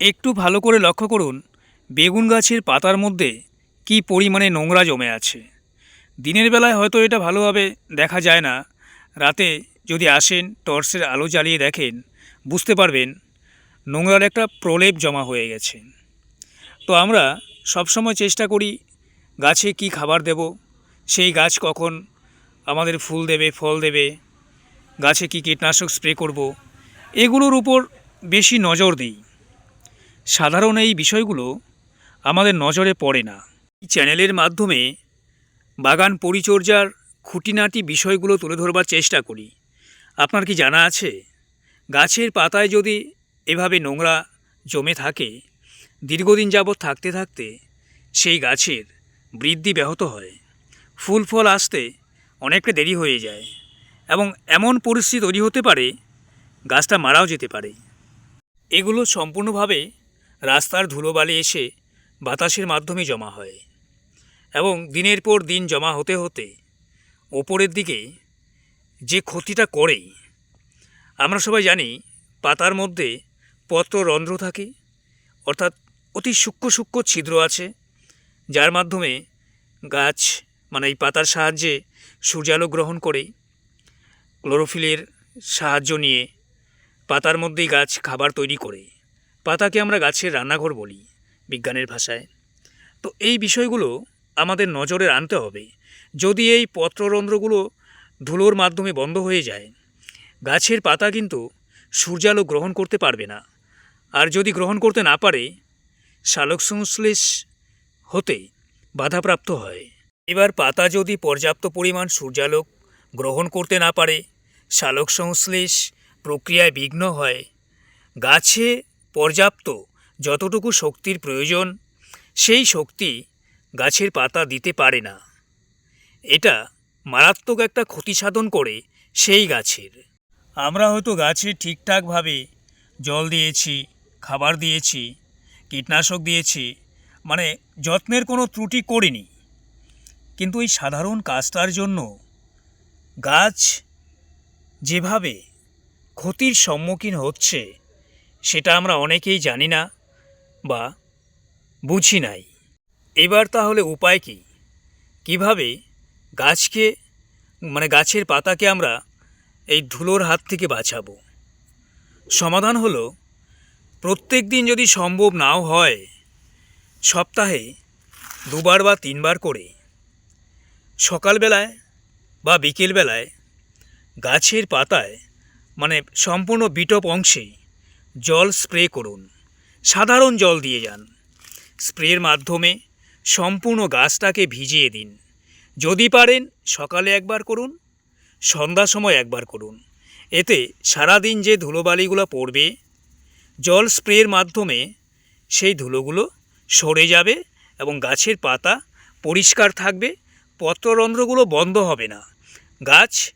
একটু ভালো করে লক্ষ্য করুন, বেগুন গাছের পাতার মধ্যে কী পরিমাণে নোংরা জমে আছে। দিনের বেলায় হয়তো এটা ভালোভাবে দেখা যায় না। রাতে যদি আসেন, টর্চের আলো জ্বালিয়ে দেখেন, বুঝতে পারবেন নোংরার একটা প্রলেপ জমা হয়ে গেছে। তো আমরা সবসময় চেষ্টা করি, গাছে কি খাবার দেব, সেই গাছ কখন আমাদের ফুল দেবে, ফল দেবে, গাছে কি কীটনাশক স্প্রে করব, এগুলোর উপর বেশি নজর দিই। সাধারণ এই বিষয়গুলো আমাদের নজরে পড়ে না। চ্যানেলের মাধ্যমে বাগান পরিচর্যার খুঁটিনাটি বিষয়গুলো তুলে ধরবার চেষ্টা করি। আপনার কি জানা আছে? গাছের পাতায় যদি এভাবে নোংরা জমে থাকে, দীর্ঘদিন যাবৎ থাকতে থাকতে সেই গাছের বৃদ্ধি ব্যাহত হয়। ফুল ফল আসতে অনেকটা দেরি হয়ে যায় এবং এমন পরিস্থিতি তৈরি হতে পারে, গাছটা মারাও যেতে পারে। এগুলো সম্পূর্ণভাবে রাস্তার ধুলোবালি এসে বাতাসের মাধ্যমে জমা হয় এবং দিনের পর দিন জমা হতে হতে ওপরের দিকে যে ক্ষতিটা করে আমরা সবাই জানি পাতার মধ্যে পত্র রন্ধ্র থাকে, অর্থাৎ অতি সূক্ষ্ম সূক্ষ্ম ছিদ্র আছে, যার মাধ্যমে গাছ মানে এই পাতার সাহায্যে সূর্যালোক গ্রহণ করে, ক্লোরোফিলের সাহায্য নিয়ে পাতার মধ্যেই গাছ খাবার তৈরি করে। পাতাকে আমরা গাছের রান্নাঘর বলি বিজ্ঞানের ভাষায়। তো এই বিষয়গুলো আমাদের নজরে আনতে হবে। যদি এই পত্ররন্ধ্রগুলো ধুলোর মাধ্যমে বন্ধ হয়ে যায়, গাছের পাতা কিন্তু সূর্যালোক গ্রহণ করতে পারবে না। আর যদি গ্রহণ করতে না পারে শালক সংশ্লেষ হতে বাধাপ্রাপ্ত হয়। এবার পাতা যদি পর্যাপ্ত পরিমাণ সূর্যালোক গ্রহণ করতে না পারে শালক সংশ্লেষ প্রক্রিয়ায় বিঘ্ন হয়, গাছে পর্যাপ্ত যতটুকু শক্তির প্রয়োজন, সেই শক্তি গাছের পাতা দিতে পারে না। এটা মারাত্মক একটা ক্ষতি সাধন করে সেই গাছের। আমরা হয়তো গাছে ঠিকঠাকভাবে জল দিয়েছি, খাবার দিয়েছি, কীটনাশক দিয়েছি মানে যত্নের কোনো ত্রুটি করিনি। কিন্তু এই সাধারণ কাজটার জন্য গাছ যেভাবে ক্ষতির সম্মুখীন হচ্ছে সেটা আমরা অনেকেই জানি না বা বুঝি নাই। এবার তাহলে উপায় কী? কীভাবে গাছকে মানে গাছের পাতাকে আমরা এই ধুলোর হাত থেকে বাঁচাবো? সমাধান হলো, প্রত্যেক দিন যদি সম্ভব নাও হয়, সপ্তাহে দুবার বা তিনবার করে। সকালবেলায় বা বিকেলবেলায় গাছের পাতায় মানে সম্পূর্ণ বিটপ অংশে জল স্প্রে করুন। সাধারণ জল দিয়ে যান। স্প্রের মাধ্যমে সম্পূর্ণ গাছটাকে ভিজিয়ে দিন। যদি পারেন সকালে একবার করুন, সন্ধ্যার সময় একবার করুন। এতে সারাদিন যে ধুলোবালিগুলো পড়বে, জল স্প্রের মাধ্যমে সেই ধুলোগুলো সরে যাবে এবং গাছের পাতা পরিষ্কার থাকবে, পত্ররন্ধ্রগুলো বন্ধ হবে না। গাছ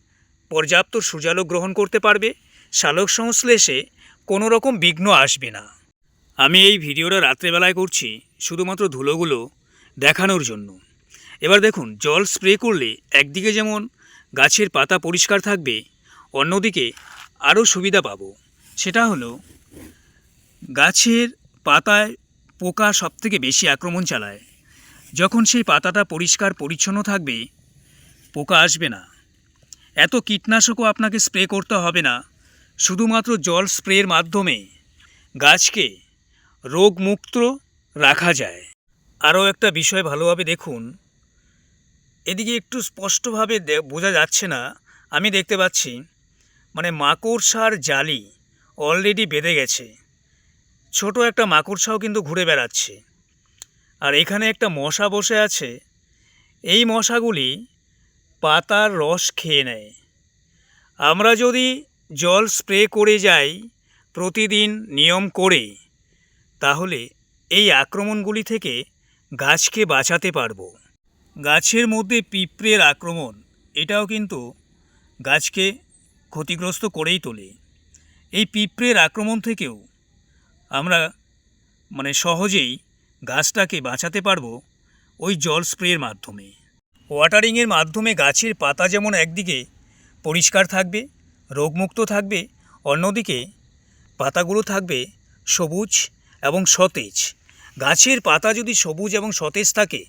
পর্যাপ্ত সূর্যালোক গ্রহণ করতে পারবে। শালক সংশ্লেষে কোনো রকম বিঘ্ন আসবে না। আমি এই ভিডিওটা রাত্রেবেলায় করছি, শুধুমাত্র ধুলোগুলো দেখানোর জন্য। এবার দেখুন, জল স্প্রে করলে একদিকে যেমন গাছের পাতা পরিষ্কার থাকবে, অন্যদিকে আরও সুবিধা পাবো। সেটা হলো, গাছের পাতায় পোকা সবথেকে বেশি আক্রমণ চালায়। যখন সেই পাতাটা পরিষ্কার পরিচ্ছন্ন থাকবে, পোকা আসবে না। এত কীটনাশকও আপনাকে স্প্রে করতে হবে না। শুধুমাত্র জল স্প্রের মাধ্যমে গাছকে রোগমুক্ত রাখা যায়। আরও একটা বিষয় ভালোভাবে দেখুন। এদিকে একটু স্পষ্টভাবে বোঝা যাচ্ছে না। আমি দেখতে পাচ্ছি মানে মাকড়সার জালি অলরেডি বেঁধে গেছে। ছোট একটা মাকড়সাও কিন্তু ঘুরে বেড়াচ্ছে। আর এখানে একটা মশা বসে আছে। এই মশাগুলি পাতার রস খেয়ে নেয়। আমরা যদি জল স্প্রে করে যাই প্রতিদিন নিয়ম করে, তাহলে এই আক্রমণগুলি থেকে গাছকে বাঁচাতে পারব। গাছের মধ্যে পিঁপড়ের আক্রমণ, এটাও কিন্তু গাছকে ক্ষতিগ্রস্ত করেই তোলে। এই পিঁপড়ের আক্রমণ থেকেও আমরা মানে সহজেই গাছটাকে বাঁচাতে পারব ওই জল স্প্রের মাধ্যমে। ওয়াটারিংয়ের মাধ্যমে গাছের পাতা যেমন একদিকে পরিষ্কার থাকবে রোগমুক্ত থাকবে, অন্যদিকে পাতাগুলো থাকবে সবুজ এবং সতেজ। গাছের পাতা যদি সবুজ এবং সতেজ থাকে,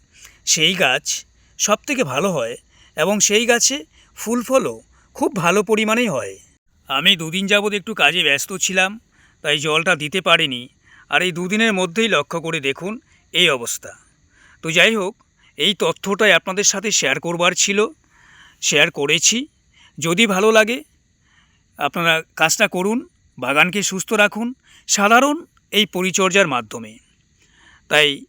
সেই গাছ সবথেকে ভালো হয় এবং সেই গাছে ফুল ফলও খুব ভালো পরিমাণেই হয়। আমি দুদিন যাবৎ একটু কাজে ব্যস্ত ছিলাম, তাই জলটা দিতে পারিনি। আর এই দুদিনের মধ্যেই লক্ষ্য করে দেখুন এই অবস্থা। তো যাই হোক, এই তথ্যটাই আপনাদের সাথে শেয়ার করবার ছিল। শেয়ার করেছি। যদি ভালো লাগে আপনারা কাজটা করুন, বাগানকে সুস্থ রাখুন, সাধারণ এই পরিচর্যার মাধ্যমে। তাই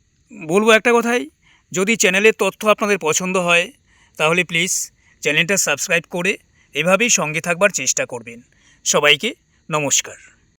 বলব একটা কথাই, যদি চ্যানেলের তথ্য আপনাদের পছন্দ হয়, তাহলে প্লিজ চ্যানেলটা সাবস্ক্রাইব করে এভাবেই সঙ্গে থাকবার চেষ্টা করবেন। সবাইকে নমস্কার।